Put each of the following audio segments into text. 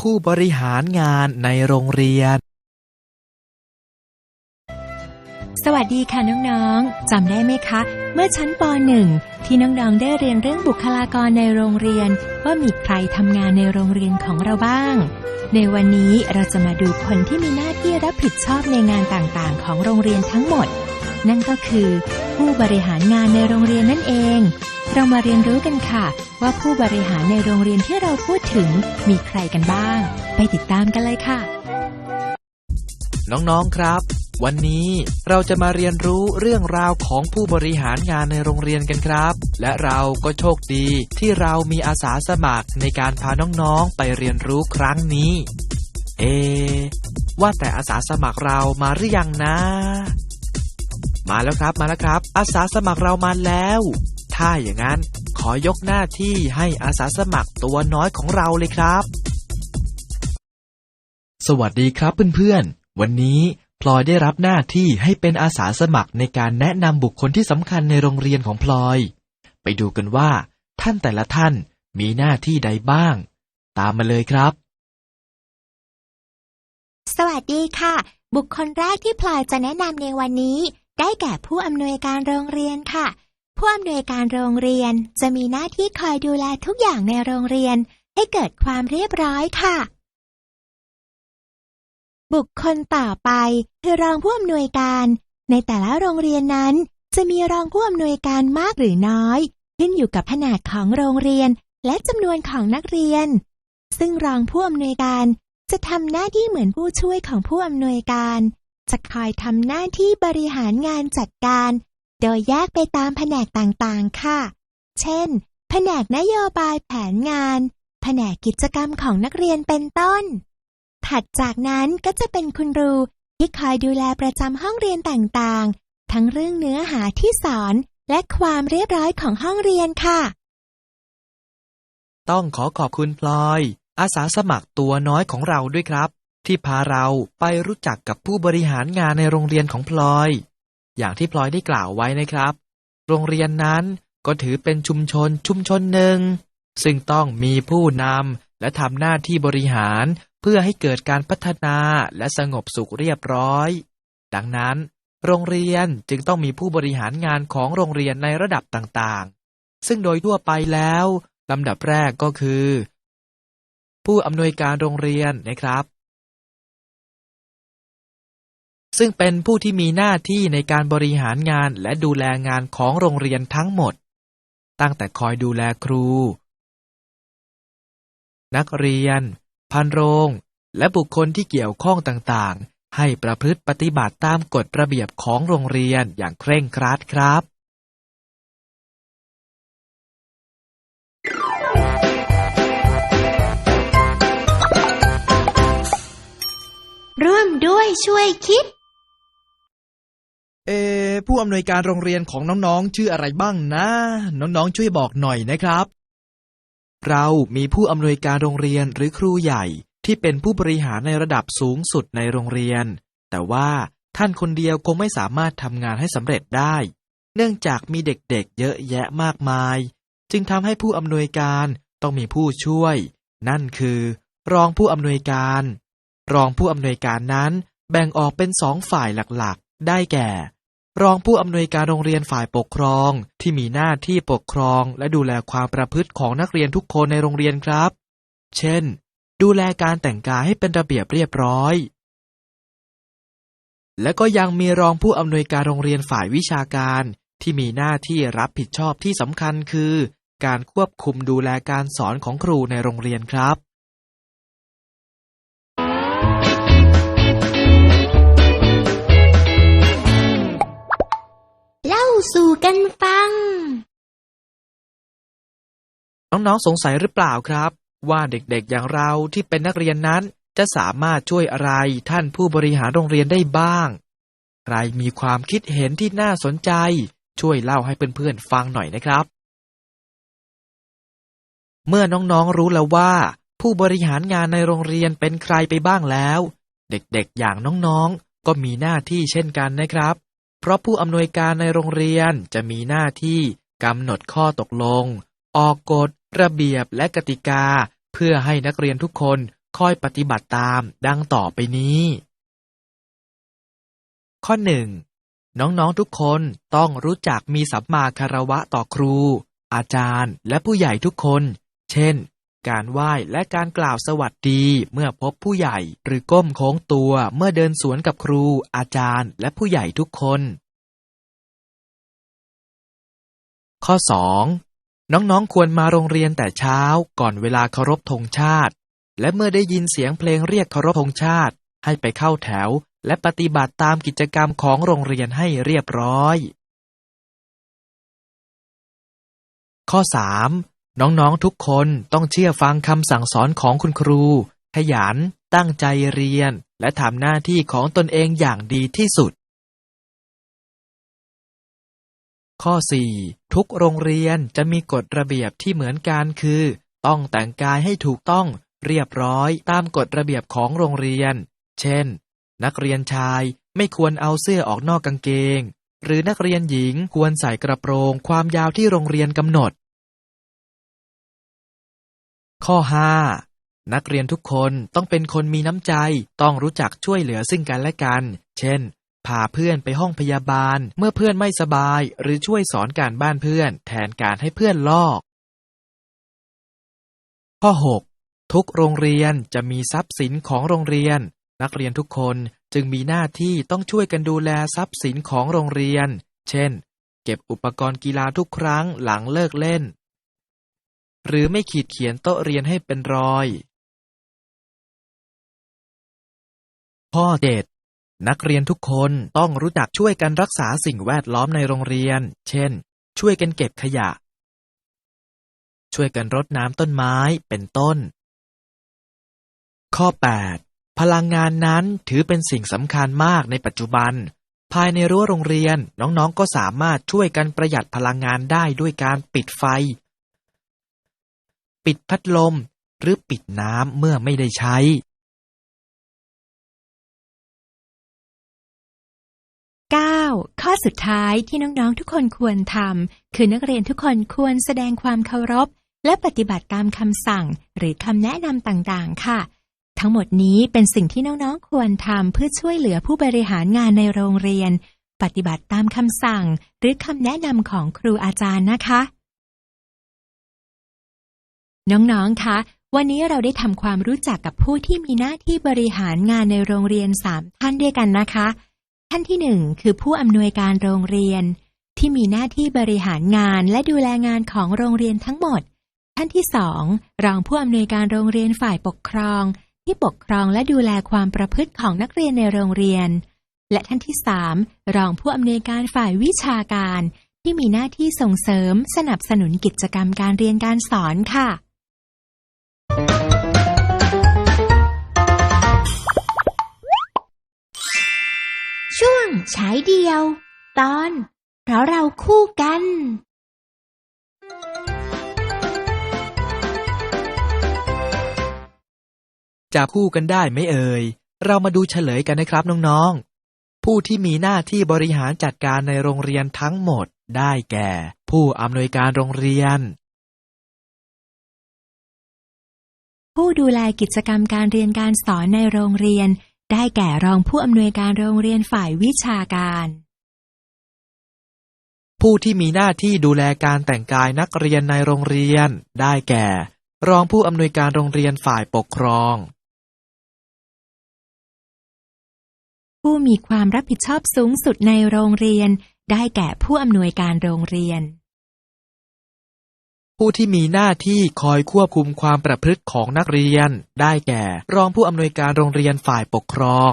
ผู้บริหารงานในโรงเรียน สวัสดีค่ะน้องๆจำได้ไหมคะ เมื่อชั้นป .1 ที่น้องๆได้เรียนเรื่องบุคลากรในโรงเรียน ว่ามีใครทำงานในโรงเรียนของเราบ้าง ในวันนี้เราจะมาดูคนที่มีหน้าที่รับผิดชอบในงานต่างๆ ของโรงเรียนทั้งหมด นั่นก็คือ ผู้บริหารงานในโรงเรียนนั่นเอง เรามาเรียนรู้กันค่ะ ว่าผู้บริหารในโรงเรียนที่เราพูดถึงมีใครกันบ้าง ไปติดตามกันเลยค่ะ น้องๆครับ วันนี้เราจะมาเรียนรู้เรื่องราวของผู้บริหารงานในโรงเรียนกันครับ และเราก็โชคดีที่เรามีอาสาสมัครในการพาน้องๆไปเรียนรู้ครั้งนี้ เอ ว่าแต่อาสาสมัครเรามาหรือยังนะ มาแล้วครับมาแล้วครับ อาสาสมัครเรามาแล้ว ถ้าอย่างนั้นขอยกหน้าที่ให้อาสาสมัครตัวน้อยของเราเลยครับ สวัสดีครับเพื่อนๆ วันนี้พลอยได้รับหน้าที่ให้เป็นอาสาสมัครในการแนะนำบุคคลที่สำคัญในโรงเรียนของพลอย ไปดูกันว่า ท่านแต่ละท่านมีหน้าที่ใดบ้าง ตามมาเลยครับ สวัสดีค่ะ บุคคลแรกที่พลอยจะแนะนำในวันนี้ ได้แก่ผู้อำนวยการโรงเรียนค่ะ ผู้อำนวยการโรงเรียนจะมีหน้าที่คอยดูแลทุกอย่างในโรงเรียนให้เกิดความเรียบร้อยค่ะ บุคคลต่อไปคือรองผู้อำนวยการ ในแต่ละโรงเรียนนั้น จะมีรองผู้อำนวยการมากหรือน้อย ขึ้นอยู่กับขนาดของโรงเรียนและจำนวนของนักเรียน ซึ่งรองผู้อำนวยการจะทำหน้าที่เหมือนผู้ช่วยของผู้อำนวยการ จะคอยทำหน้าที่บริหารงานจัดการ โดยแยกไปตามแผนกต่างๆ ค่ะ เช่น แผนกนโยบายแผนงาน แผนกกิจกรรมของนักเรียนเป็นต้น ถัดจากนั้นก็จะเป็นคุณครูที่คอยดูแลประจำห้องเรียนต่างๆ ทั้งเรื่องเนื้อหาที่สอนและความเรียบร้อยของห้องเรียนค่ะ ต้องขอขอบคุณพลอย อาสาสมัครตัวน้อยของเราด้วยครับ ที่พาเราไปรู้จักกับผู้บริหารงานในโรงเรียนของพลอย อย่างที่พลอยได้กล่าวไว้นะครับ โรงเรียนนั้นก็ถือเป็นชุมชนชุมชนหนึ่ง ซึ่งต้องมีผู้นำและทำหน้าที่บริหารเพื่อให้เกิดการพัฒนาและสงบสุขเรียบร้อย ดังนั้น โรงเรียนจึงต้องมีผู้บริหารงานของโรงเรียนในระดับต่างๆ ซึ่งโดยทั่วไปแล้วลำดับแรกก็คือ ผู้อำนวยการโรงเรียนนะครับ ซึ่งเป็นผู้ที่มีหน้าที่ในการบริหารงานและดูแลงานของโรงเรียนทั้งหมด ตั้งแต่คอยดูแลครู นักเรียน พันโรง และบุคคลที่เกี่ยวข้องต่างๆ ให้ประพฤติปฏิบัติตามกฎระเบียบของโรงเรียนอย่างเคร่งครัดครับร่วมด้วยช่วยคิด เออผู้อำนวยการโรงเรียนของน้องๆ ชื่ออะไรบ้างนะ น้องๆ ช่วยบอกหน่อยนะครับ เรามีผู้อำนวยการโรงเรียนหรือครูใหญ่ที่เป็นผู้บริหารในระดับสูงสุดในโรงเรียน แต่ว่าท่านคนเดียวคงไม่สามารถทำงานให้สำเร็จได้ เนื่องจากมีเด็กๆ เยอะแยะมากมาย จึงทำให้ผู้อำนวยการต้องมีผู้ช่วย นั่นคือ รองผู้อำนวยการ รองผู้อำนวยการนั้นแบ่งออกเป็นสองฝ่ายหลักๆ ได้แก่ รองผู้อำนวยการโรงเรียนฝ่ายปกครอง ที่มีหน้าที่ปกครอง และดูแลความประพฤติของนักเรียนทุกคนในโรงเรียนครับ เช่น ดูแลการแต่งกายให้เป็นระเบียบเรียบร้อย และก็ยังมีรองผู้อำนวยการโรงเรียนฝ่ายวิชาการ ที่มีหน้าที่รับผิดชอบที่สำคัญคือ การควบคุมดูแลการสอนของครูในโรงเรียนครับ สู่กันฟัง น้องๆสงสัยหรือเปล่าครับ ว่าเด็กๆอย่างเราที่เป็นนักเรียนนั้นจะสามารถช่วยอะไรท่านผู้บริหารโรงเรียนได้บ้าง ใครมีความคิดเห็นที่น่าสนใจ ช่วยเล่าให้เพื่อนๆฟังหน่อยนะครับ เมื่อน้องๆรู้แล้วว่า ผู้บริหารงานในโรงเรียนเป็นใครไปบ้างแล้ว เด็กๆอย่างน้องๆ ก็มีหน้าที่เช่นกันนะครับ เพราะผู้อำนวยการในโรงเรียนจะมีหน้าที่กำหนดข้อตกลง ออกกฎ ระเบียบและกติกา เพื่อให้นักเรียนทุกคนคอยปฏิบัติตามดังต่อไปนี้ ข้อหนึ่งน้องๆทุกคนต้องรู้จักมีสัมมาคารวะต่อครู อาจารย์และผู้ใหญ่ทุกคน เช่น การไหว้และการกล่าวสวัสดีเมื่อพบผู้ใหญ่ หรือก้มโค้งตัวเมื่อเดินสวนกับครู อาจารย์ และผู้ใหญ่ทุกคน ข้อ 2. น้องๆควรมาโรงเรียนแต่เช้าก่อนเวลาเคารพธงชาติ และเมื่อได้ยินเสียงเพลงเรียกเคารพธงชาติ ให้ไปเข้าแถว และปฏิบัติตามกิจกรรมของโรงเรียนให้เรียบร้อย ข้อ 3. น้องๆทุกคนต้องเชื่อฟังคำสั่งสอนของคุณครู ขยัน ตั้งใจเรียน และทำหน้าที่ของตนเองอย่างดีที่สุด ข้อ 4. ทุกโรงเรียนจะมีกฎระเบียบที่เหมือนกันคือ ต้องแต่งกายให้ถูกต้องเรียบร้อยตามกฎระเบียบของโรงเรียน เช่น นักเรียนชายไม่ควรเอาเสื้อออกนอกกางเกง หรือนักเรียนหญิงควรใส่กระโปรงความยาวที่โรงเรียนกำหนด ข้อ 5. นักเรียนทุกคนต้องเป็นคนมีน้ำใจ ต้องรู้จักช่วยเหลือซึ่งกันและกัน เช่น พาเพื่อนไปห้องพยาบาล เมื่อเพื่อนไม่สบาย หรือช่วยสอนการบ้านเพื่อน แทนการให้เพื่อนลอก ข้อ 6. ทุกโรงเรียนจะมีทรัพย์สินของโรงเรียน นักเรียนทุกคนจึงมีหน้าที่ต้องช่วยกันดูแลทรัพย์สินของโรงเรียน เช่น เก็บอุปกรณ์กีฬาทุกครั้งหลังเลิกเล่น หรือไม่ขีดเขียนโต๊ะเรียนให้เป็นรอย ข้อ 7. นักเรียนทุกคนต้องรู้จักช่วยกันรักษาสิ่งแวดล้อมในโรงเรียน เช่น ช่วยกันเก็บขยะ ช่วยกันรดน้ำต้นไม้เป็นต้น ข้อ 8. พลังงานนั้นถือเป็นสิ่งสำคัญมากในปัจจุบัน ภายในรั้วโรงเรียนน้องๆก็สามารถช่วยกันประหยัดพลังงานได้ด้วยการปิดไฟ ปิดพัดลม หรือปิดน้ำเมื่อไม่ได้ใช้ 9. ข้อสุดท้ายที่น้องๆทุกคนควรทำคือนักเรียนทุกคนควรแสดงความเคารพ และปฏิบัติตามคำสั่ง หรือคำแนะนำต่างๆ ค่ะ ทั้งหมดนี้เป็นสิ่งที่น้องๆควรทำเพื่อช่วยเหลือผู้บริหารงานในโรงเรียน ปฏิบัติตามคำสั่ง หรือคำแนะนำของครูอาจารย์นะคะ น้องๆ คะ วันนี้เราได้ทำความรู้จักกับผู้ที่มีหน้าที่บริหารงานในโรงเรียน3ท่านด้วยกันนะคะ ท่านที่หนึ่งคือผู้อำนวยการโรงเรียน ที่มีหน้าที่บริหารงานและดูแลงานของโรงเรียนทั้งหมด ท่านที่สองรองผู้อำนวยการโรงเรียนฝ่ายปกครอง ที่ปกครองและดูแลความประพฤติของนักเรียนในโรงเรียน และท่านที่สามรองผู้อำนวยการฝ่ายวิชาการ ที่มีหน้าที่ส่งเสริม สนับสนุนกิจกรรมการเรียนการสอนค่ะ ฉายเดียว ตอน เพราะเราคู่กันจะคู่กันได้ไหมเอ่ย เรามาดูเฉลยกันนะครับน้องๆ ผู้ที่มีหน้าที่บริหารจัดการในโรงเรียนทั้งหมดได้แก่ ผู้อำนวยการโรงเรียน ผู้ดูแลกิจกรรมการเรียนการสอนในโรงเรียน ได้แก่รองผู้อำนวยการโรงเรียนฝ่ายวิชาการ ผู้ที่มีหน้าที่ดูแลการแต่งกายนักเรียนในโรงเรียน ได้แก่ รองผู้อำนวยการโรงเรียนฝ่ายปกครอง ผู้มีความรับผิดชอบสูงสุดในโรงเรียน ได้แก่ผู้อำนวยการโรงเรียน ผู้ที่มีหน้าที่คอยควบคุมความประพฤติของนักเรียน ได้แก่ รองผู้อำนวยการโรงเรียนฝ่ายปกครอง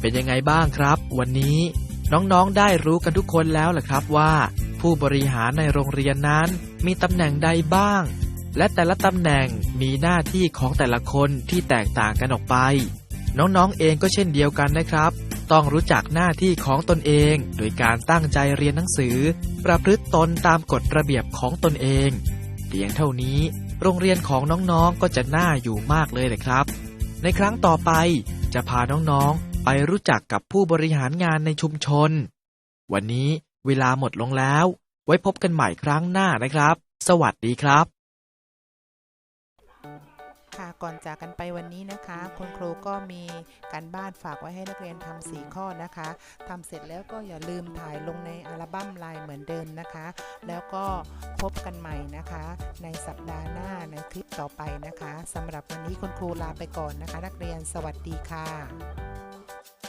เป็นยังไงบ้างครับ วันนี้น้องๆได้รู้กันทุกคนแล้วล่ะครับว่า ผู้บริหารในโรงเรียนนั้นมีตำแหน่งใดบ้าง และแต่ละตำแหน่งมีหน้าที่ของแต่ละคนที่แตกต่างกันออกไป น้องๆเองก็เช่นเดียวกันนะครับ ต้องรู้จักหน้าที่ของตนเอง โดยการตั้งใจเรียนหนังสือ ประพฤติตนตามกฎระเบียบของตนเองเพียงเท่านี้ โรงเรียนของน้องๆก็จะน่าอยู่มากเลยเลยครับ ในครั้งต่อไปจะพาน้องๆ ไปรู้จักกับผู้บริหารงานในชุมชน วันนี้เวลาหมดลงแล้ว ไว้พบกันใหม่ครั้งหน้านะครับ สวัสดีครับ ค่ะ ก่อนจากกันไปวันนี้นะคะ คุณครูก็มีการบ้านฝากไว้ให้นักเรียนทำ4ข้อนะคะ ทำเสร็จแล้วก็อย่าลืมถ่ายลงในอัลบั้มไลน์เหมือนเดิมนะคะ แล้วก็พบกันใหม่นะคะ ในสัปดาห์หน้าในคลิปต่อไปนะคะสำหรับวันนี้คุณครูลาไปก่อนนะคะ นักเรียนสวัสดีค่ะ